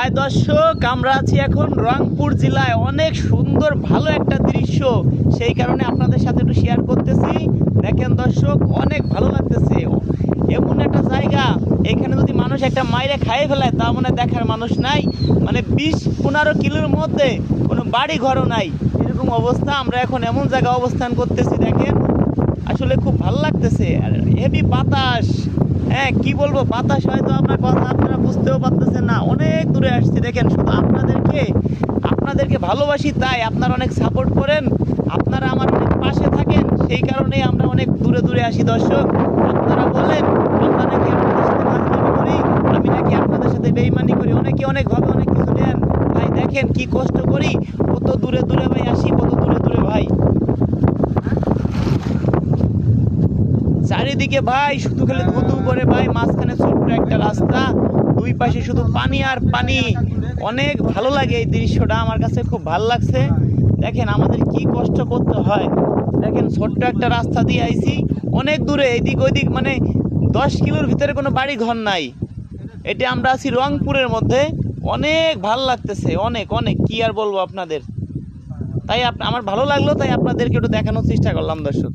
ভাই দর্শক, আমরা আছি এখন রংপুর জেলায়। অনেক সুন্দর, ভালো একটা দৃশ্য। সেই কারণে আপনাদের সাথে একটু শেয়ার করতেছি। দেখেন দর্শক, অনেক ভালো লাগতেছে। এমন একটা জায়গা, এখানে যদি মানুষ একটা মাইরে খাইয়ে ফেলায় তা মানে দেখার মানুষ নাই। মানে বিশ পনেরো কিলোর মধ্যে কোনো বাড়ি ঘরও নাই। এরকম অবস্থা, আমরা এখন এমন জায়গায় অবস্থান করতেছি, দেখেন। আসলে খুব ভালো লাগতেছে। আর হেভি বাতাস। হ্যাঁ কি বলব? বাতাস হয়তো আপনার কথা, আপনারা বুঝতেও পারতেছেন। না অনেক দূরে আসছি দেখেন, শুধু আপনাদেরকে আপনাদেরকে ভালোবাসি, তাই আপনারা অনেক সাপোর্ট করেন। আপনারা আমার অনেক পাশে থাকেন, সেই কারণে আমরা অনেক দূরে দূরে আসি। দর্শক, আপনারা বলেন আমরা নাকি আপনাদের সাথে ফাজলামি করি, আমি নাকি আপনাদের সাথে বেইমানি করি, অনেকে অনেক ভাবে অনেক কিছু নেন ভাই, দেখেন কি কষ্ট করি, কত দূরে দূরে ভাই আসি কত দূরে দূরে ভাই চারিদিকে ভাই, শুধু খালি ধুধু করে ভাই, মাঝখানে ছোট্ট একটা রাস্তা, দুই পাশে শুধু পানি আর পানি। অনেক ভালো লাগে এই দৃশ্যটা, আমার কাছে খুব ভালো লাগছে। দেখেন আমাদের কি কষ্ট করতে হয়। দেখেন ছোট্ট একটা রাস্তা দিয়ে আইছি, অনেক দূরে, এদিক ওইদিক মানে দশ কিলোর ভিতরে কোনো বাড়ি ঘর নাই। এটা আমরা আছি রংপুরের মধ্যে, অনেক ভালো লাগতেছে, অনেক অনেক, কি আর বলব আপনাদের? তাই আমার ভালো লাগল, তাই আপনাদেরকে একটু দেখানোর চেষ্টা করলাম, দর্শক।